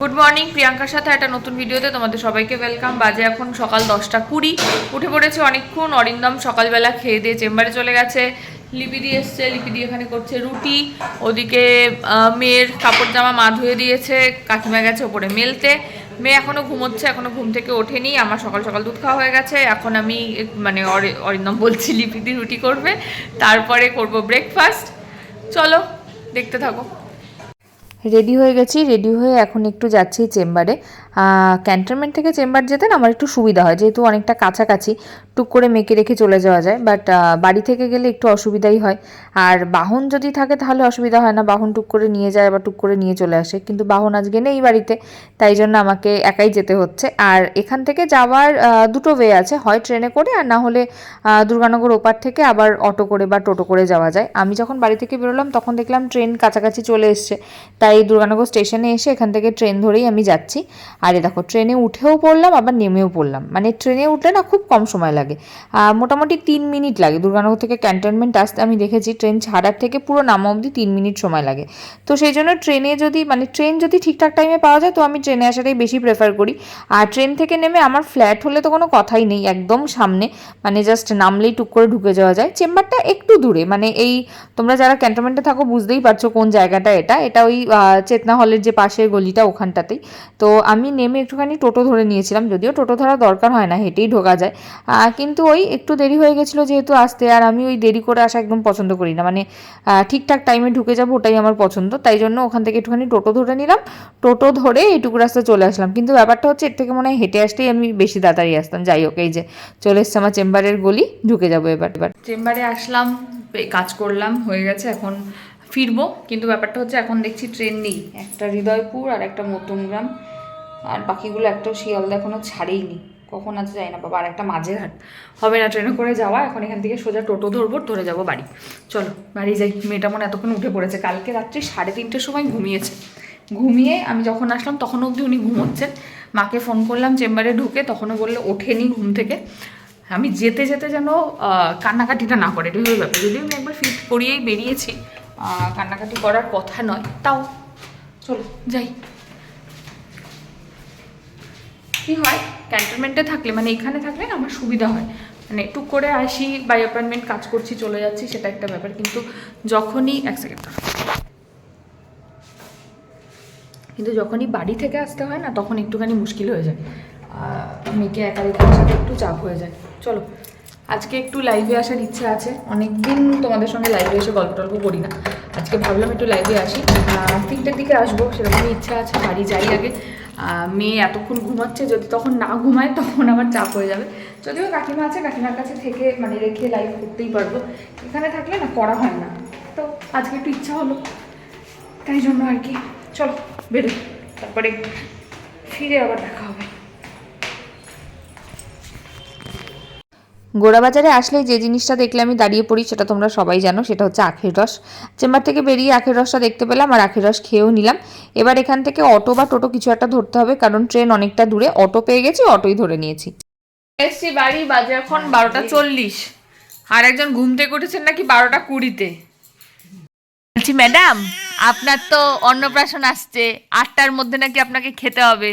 Good morning প্রিয়াঙ্কার সাথে একটা নতুন ভিডিওতে তোমাদের সবাইকে ওয়েলকাম বাজে এখন সকাল দশটা কুড়ি। উঠে পড়েছে অনেকক্ষণ, অরিন্দম সকালবেলা খেয়ে দিয়ে চেম্বারে চলে গেছে। লিপিদি এসছে লিপিদি এখানে করছে রুটি। ওদিকে মেয়ের কাপড় জামা মা ধুয়ে দিয়েছে, কাকিমা গেছে ওপরে মেলতে। মেয়ে এখনও ঘুমোচ্ছে এখনও ঘুম থেকে ওঠেনি। আমার সকাল সকাল দুধ খাওয়া হয়ে গেছে। এখন আমি মানে অরি- অরিন্দম বলছি লিপিদি রুটি করবে। তারপরে করব ব্রেকফাস্ট চলো, দেখতে থাকো। রেডি হয়ে গেছি রেডি হয়ে এখন একটু যাচ্ছি চেম্বারে। ক্যান্টনমেন্ট থেকে চেম্বার যেতে না আমার একটু সুবিধা হয়, যেহেতু অনেকটা কাছাকাছি, টুক করে মেকে রেখে চলে যাওয়া যায় বাট বাড়ি থেকে গেলে একটু অসুবিধাই হয়। আর বাহন যদি থাকে তাহলে অসুবিধা হয় না, বাহন টুক করে নিয়ে যায় বা টুক করে নিয়ে চলে আসে, কিন্তু বাহন আজকে নেই বাড়িতে, তাই জন্য আমাকে একাই যেতে হচ্ছে। আর এখান থেকে যাওয়ার দুটো ওয়ে আছে, হয় ট্রেনে করে আর না হলে দুর্গানগর ওপার থেকে আবার অটো করে বা টোটো করে যাওয়া যায়। আমি যখন বাড়ি থেকে বেরোলাম তখন দেখলাম ট্রেন কাছাকাছি চলে এসছে, তাই দুর্গানগর স্টেশনে এসে এখান থেকে ট্রেন ধরেই আমি যাচ্ছি। আর এ দেখো, ট্রেনে উঠেও পড়লাম, আবার নেমেও পড়লাম। মানে ট্রেনে উঠলে না খুব কম সময় লাগে। মোটামুটি তিন মিনিট লাগে। দুর্গানগর থেকে ক্যান্টনমেন্ট আসতে আমি দেখেছি, ট্রেন ছাড়ার থেকে পুরো নামা অবধি তিন মিনিট সময় লাগে। তো সেই জন্য ট্রেনে যদি মানে ট্রেন যদি ঠিকঠাক টাইমে পাওয়া যায়, তো আমি ট্রেনে আসাটাই বেশি প্রেফার করি। আর ট্রেন থেকে নেমে আমার ফ্ল্যাট হলে তো কোনো কথাই নেই, একদম সামনে। মানে জাস্ট নামলেই টুক করে ঢুকে যাওয়া যায়। চেম্বারটা একটু দূরে। মানে এই, তোমরা যারা ক্যান্টনমেন্টে থাকো বুঝতেই পারছ কোন জায়গাটা এটা। এটা ওই চেতনা হলের যে পাশের গলিটা ওখানটাতেই। তো আমি নেমে একটুখানি টোটো ধরে নিয়েছিলাম, যদিও টোটো ধরা দরকার হয় না, হেঁটেই ঢোকা যায়। কিন্তু ওই একটু দেরি হয়ে গেছিল যেহেতু আসতে, আর আমি ওই দেরি করে আসা একদম পছন্দ করি না। মানে ঠিকঠাক টাইমে ঢুকে যাব ওটাই আমার পছন্দ, তাই জন্য ওখান থেকে একটুখানি টোটো ধরে নিলাম। টোটো ধরে এইটুকু রাস্তা চলে আসলাম। কিন্তু ব্যাপারটা হচ্ছে, এর থেকে মনে হয় হেঁটে আসতেই আমি বেশি তাড়াতাড়ি আসতাম। যাই হোক, এই যে চলে এসছে আমার চেম্বারের গলি, ঢুকে যাব এবার। এবার চেম্বারে আসলাম কাজ করলাম, হয়ে গেছে, এখন ফিরবো। কিন্তু ব্যাপারটা হচ্ছে, এখন দেখছি ট্রেন নেই। একটা হৃদয়পুর আর একটা মধ্যমগ্রাম। আর বাকিগুলো একটাও শিয়ালদা এখনও ছাড়েইনি। কখন আছে যাই না, বাবা, আর একটা মাঝের হাট। হবে না, ট্রেনে করে যাওয়া, এখন এখান থেকে সোজা টোটো ধরবো, ধরে যাব বাড়ি। চলো, বাড়ি যাই। মেয়েটা মনে এতক্ষণ উঠে পড়েছে। কালকে রাত্রি সাড়ে তিনটের সময় ঘুমিয়েছে। ঘুমিয়ে আমি যখন আসলাম, তখন অবধি উনি ঘুমোচ্ছেন। মাকে ফোন করলাম, চেম্বারে ঢুকে তখনও বললে, ওঠেনি ঘুম থেকে। আমি যেতে যেতে যেন কান্নাকাটিটা না করে। এটাই ব্যাপার। যদিও আমি একবার ফিট করিয়েই বেরিয়েছি কান্নাকাটি করার কথা নয়, তাও। চলো, যাই। হয়? ক্যান্টনমেন্টে থাকলে মানে এখানে থাকলে না আমার সুবিধা হয়। মানে টুক করে আসি বাই অ্যাপয়েন্টমেন্ট কাজ করছি, চলে যাচ্ছি, সেটা একটা ব্যাপার। কিন্তু যখনই, এক সেকেন্ড কিন্তু যখনই বাড়ি থেকে আসতে হয় না, তখন একটুখানি মুশকিল হয়ে যায়। মেয়েকে একা আসাটা একটু চাপ হয়ে যায়। চলো, আজকে একটু লাইভে আসার ইচ্ছে আছে। অনেক দিন তোমাদের সঙ্গে লাইভে এসে গল্প টল্প করি না। আজকে ভাবলাম একটু লাইভে আসি। তিনটের দিকে আসব, সেরকমই ইচ্ছা আছে, বাড়ি যাই আগে। মেয়ে এতক্ষণ ঘুমাচ্ছে, যদি তখন না ঘুমায়, তখন আমার চাপ হয়ে যাবে। যদিও কাকিমা আছে, কাকিমার কাছে থেকে মানে রেখে লাইভ করতেই পারব। এখানে থাকলে না, করা হয় না। তো আজকে একটু ইচ্ছা হলো, তাই জন্য আর কি। চলো, বেরো। তারপরে ফিরে আবার দেখা হবে। গোড়াবাজারে আসলে যে জিনিসটা দেখলে আমি দাঁড়িয়ে পড়ি, সেটা তোমরা সবাই জানো, সেটা হচ্ছে আখের রস। চেম্বার থেকে বেরিয়ে আখের রসটা দেখতে পেলাম আর আখের রস খেয়েও নিলাম। এবার এখান থেকে অটো বা টোটো কিছু একটা ধরতে হবে, কারণ ট্রেন অনেকটা দূরে। অটো পেয়ে গেছি, অটোই ধরে নিয়েছি। এসছি বাড়ি বাজে এখন বারোটা চল্লিশ। আর একজন ঘুম থেকে উঠেছেন নাকি বারোটা কুড়িতে? বলছি, ম্যাডাম, আপনার তো অন্নপ্রাশন আসছে, আটটার মধ্যে নাকি আপনাকে খেতে হবে।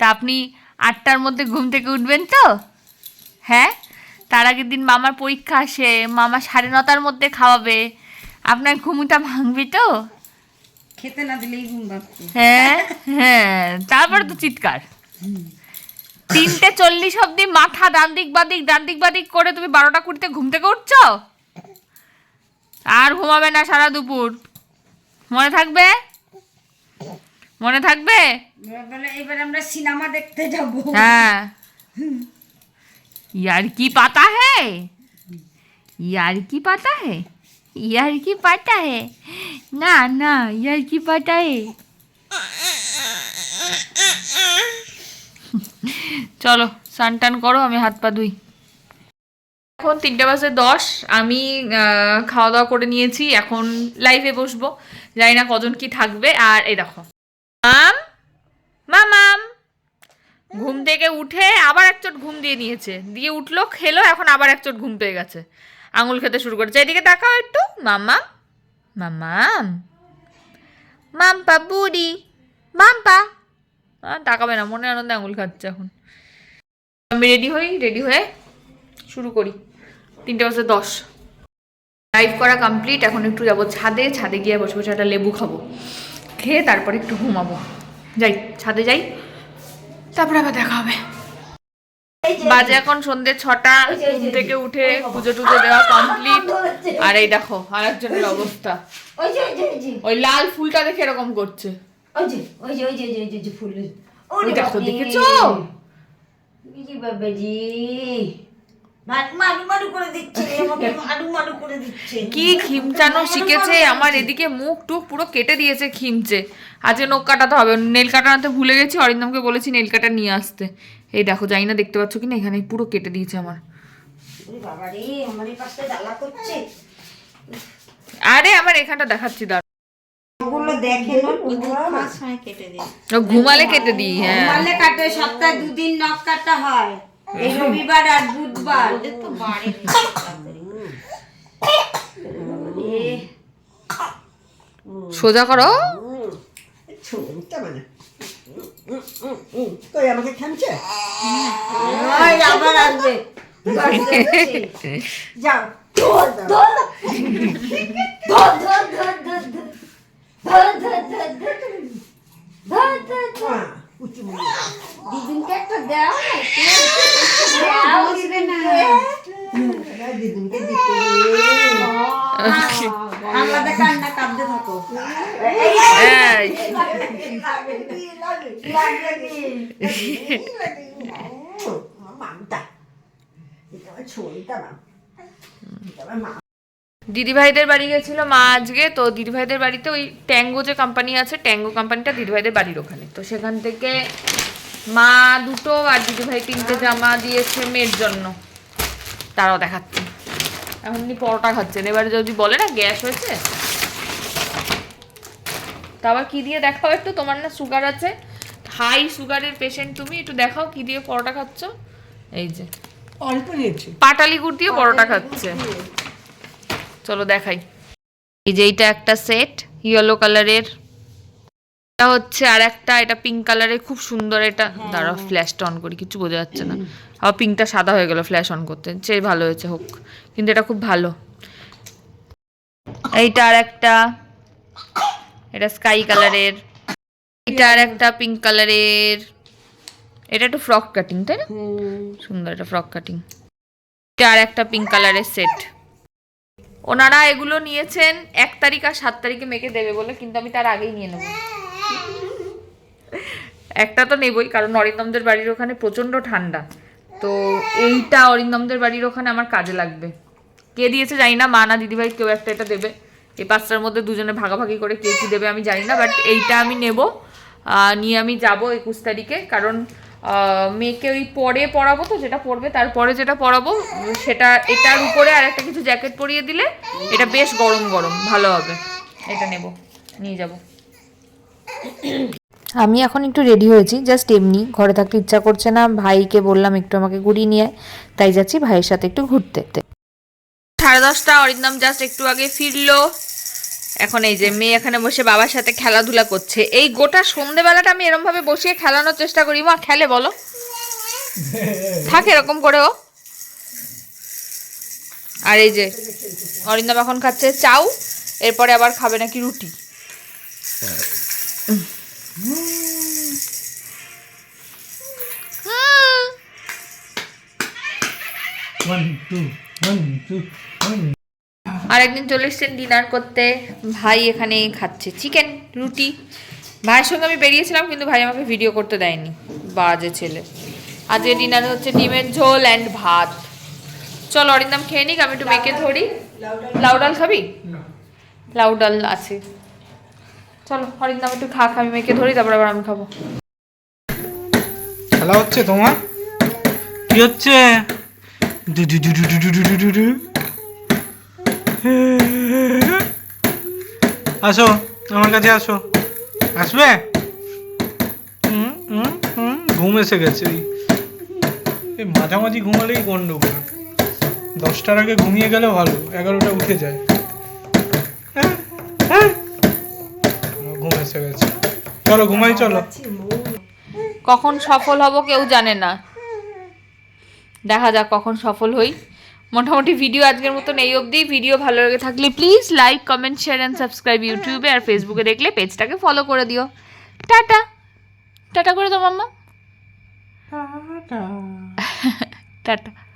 তা আপনি আটটার মধ্যে ঘুম থেকে উঠবেন তো? হ্যাঁ? তার আগের দিন মামার পরীক্ষা আসে মামা সাড়ে নটার মধ্যে খাওয়াবে। আপনার ঘুমটা ভাঙবি তো? খেতে না দিলেই ঘুম হ্যাঁ হ্যাঁ তারপরে তো চিৎকার। তিনটে চল্লিশ অব্দি মাথা ডান দিক বাদিক ডান দিক বাদিক করে তুমি বারোটা কুড়িতে ঘুম থেকে উঠছ? আর ঘুমাবে না সারা দুপুর। মনে থাকবে? মনে থাকবে? এবার আমরা সিনেমা দেখতে যাব। হ্যাঁ। यार की पाता है यार की पाता है यार की पाता है ना ना यार की पाता है চলো স্নান টান করো আমি হাত পা ধুই এখন তিনটে বাজে দশ আমি আহ, খাওয়া দাওয়া করে নিয়েছি এখন লাইভে বসবো জানি না কজন কি থাকবে আর এই দেখো মাম মামাম ঘুম থেকে উঠে আবার এক চোট ঘুম দিয়ে নিয়েছে। দিয়ে উঠল, খেলো, এখন আবার এক চোট ঘুম পেয়ে গেছে। আঙুল খেতে শুরু করেছে। এদিকে তাকাও একটু। মামা মামাম? মাম্পা বুড়ি। মাম্পা? তাকাবে না, মনে আনন্দে আঙুল খাচ্ছে এখন। আমি রেডি হই রেডি হয়ে শুরু করি। তিনটে বাজে দশ। ড্রাইভ করা কমপ্লিট এখন একটু যাব ছাদে। ছাদে গিয়ে বসে বসে একটা লেবু খাব। খেয়ে তারপরে একটু ঘুমাবো। যাই, ছাদে যাই। তারপরে আবার দেখা হবে। বাজে এখন সন্ধ্যে ছটা ঘুম থেকে উঠে পুজো টুজো দেওয়া কমপ্লিট আর এই দেখো আর একজনের অবস্থা। ওই যে ওই যে ওই যে ওই লাল ফুলটা দেখে এরকম করছে। দেখো দেখেছ? বাবাজি কি খিমচানো শিখেছে আমার এদিকে মুখ টুক পুরো কেটে দিয়েছে খিমচে আজকে নখ কাটাতে হবে নেল কাটাতে ভুলে গেছি অরিন্দমকে বলেছি নেল কাটা নিয়ে আসতে। এই দেখো জানি না দেখতে পাচ্ছ কি না এখানে পুরো কেটে দিয়েছে আমার। আরে আমার এখানটা দেখাচ্ছি দাঁড় ঘুমালে কেটে দিই হ্যাঁ। কাটে সপ্তাহে দুদিন নখ কাটা হয়। এই রবিবার আর বুধবার তো বাড়ে সোজা করো মানে আমাকে খামছে আবার আসবে যাও ধর ধর ধর ধর ধর ধর ধর ধর ধর ধর ধর ধর ধর দিদিনকে একটা দাও দাও দিদিনকে দিদিনকে দিতে আমাদের কান্না কাঁদতে থাকো এই, মামটা এটা আমার ছুঁটা মাম এটা আমার মা দিদিভাইদের বাড়ি গেছিল মা আজকে, তো দিদিভাইদের বাড়িতে ওই ট্যাঙ্গো যে কোম্পানি আছে, ট্যাঙ্গো কোম্পানিটা দিদিভাইদের বাড়ির ওখানে। তো সেখান থেকে মা দুটো আর দিদিভাই তিনটে জামা দিয়েছে মেয়ের জন্য। তারাও দেখাচ্ছে। এখন উনি পরোটা খাচ্ছেন। এবারে যদি বলে না গ্যাস হয়েছে। তা আবার কি দিয়ে দেখাও একটু? তোমার না সুগার আছে। হাই সুগারের পেশেন্ট তুমি একটু দেখাও কি দিয়ে পরোটা খাচ্ছ। এই যে। অল্প নিয়েছি। পাটালি গুড় দিয়ে পরোটা খাচ্ছে। চলো দেখাই। এই যে এইটা একটা সেট ইয়েলো কালারের এটা হচ্ছে আর একটা এটা পিঙ্ক কালারের খুব সুন্দর এটা। দাঁড়াও ফ্ল্যাশটা অন করি কিছু বোঝা যাচ্ছে না। আবার পিঙ্কটা সাদা হয়ে গেল ফ্ল্যাশ অন করতে। সে ভালো হয়েছে হোক কিন্তু এটা খুব ভালো। এইটা আর একটা এটা স্কাই কালারের এটা আর একটা পিঙ্ক কালারের এটা একটু ফ্রক কাটিং তাই না? সুন্দর এটা ফ্রক কাটিং এটা আর একটা পিঙ্ক কালারের সেট ওনারা এগুলো নিয়েছেন এক তারিখ আর সাত তারিখে মেকে দেবে বলে কিন্তু আমি তার আগেই নিয়ে নেব। একটা তো নেবই কারণ অরিন্দমদের বাড়ির ওখানে প্রচণ্ড ঠান্ডা। তো এইটা অরিন্দমদের বাড়ির ওখানে আমার কাজে লাগবে। কে দিয়েছে জানি না মা না দিদিভাই কেউ একটা এটা দেবে। এই পাঁচটার মধ্যে দুজনে ভাগাভাগি করে কে কী দেবে আমি জানি না বাট এইটা আমি নেব। নিয়ে আমি যাব একুশ তারিখে, কারণ মেয়েকে ওই পরে পরাবো তো, যেটা পরবে, তারপরে যেটা পরাবো, সেটা, এটার উপরে আর একটা কিছু জ্যাকেট পরিয়ে দিলে এটা বেশ গরম গরম, ভালো হবে। এটা নেব, নিয়ে যাব। আমি এখন একটু রেডি হয়েছি জাস্ট এমনি ঘরে থাকতে ইচ্ছা করছে না ভাইকে বললাম একটু আমাকে ঘুরিয়ে নিয়ে তাই যাচ্ছি ভাইয়ের সাথে একটু ঘুরতে। সাড়ে দশটা অরিন্দম জাস্ট একটু আগে ফিরলো। এখন এই যে মেয়ে এখানে বসে বাবার সাথে খেলাধুলা করছে। এই গোটা সন্ধেবেলাটা আমি এরকম ভাবে বসিয়ে খেলানোর চেষ্টা করি। মা খেলে বলো। থাকে এরকম করে ও। আর এই যে অরিন্দম এখন খাচ্ছে চাউ এরপরে আবার খাবে নাকি রুটি। আর একদিন চলে এসছেন ডিনার করতে। ভাই এখানে খাচ্ছে চিকেন রুটি। ভাইয়ের সঙ্গে আমি বেরিয়েছিলাম কিন্তু ভাই আমাকে ভিডিও করতে দেয়নি। বাজে ছেলে। আজকে ডিনারে হচ্ছে ডিমের ঝোল অ্যান্ড ভাত। চল অরিন্দম খেয়ে নিক আমি একটু মেখে ধরি। লাউ ডাল খাবি? লাউ ডাল আছে। চলো হরিন্দাম একটু খাক আমি মেয়েকে ধরি, তারপর আবার আমি খাব। খেলা হচ্ছে তোমার? কি হচ্ছে? আসো, আমার কাছে আসো। আসবে? ঘুম এসে গেছে। এই মাঝামাঝি ঘুমালেই গন্ডগোল। দশটার আগে ঘুমিয়ে গেলে ভালো, এগারোটা উঠে যায়। হ্যাঁ হ্যাঁ। এসে গেছে। চলো ঘুমাই চলো। কখন সফল হব কেউ জানে না। দেখা যাক কখন সফল হই। মোটামুটি ভিডিও আজকের মতন এই অবধি। ভিডিও ভালো লেগে থাকলে please like comment share and subscribe ইউটিউবে আর ফেসবুকে দেখলে পেজটাকে ফলো করে দিও। টাটা। টাটা করে দাও মাম্মা। টাটা।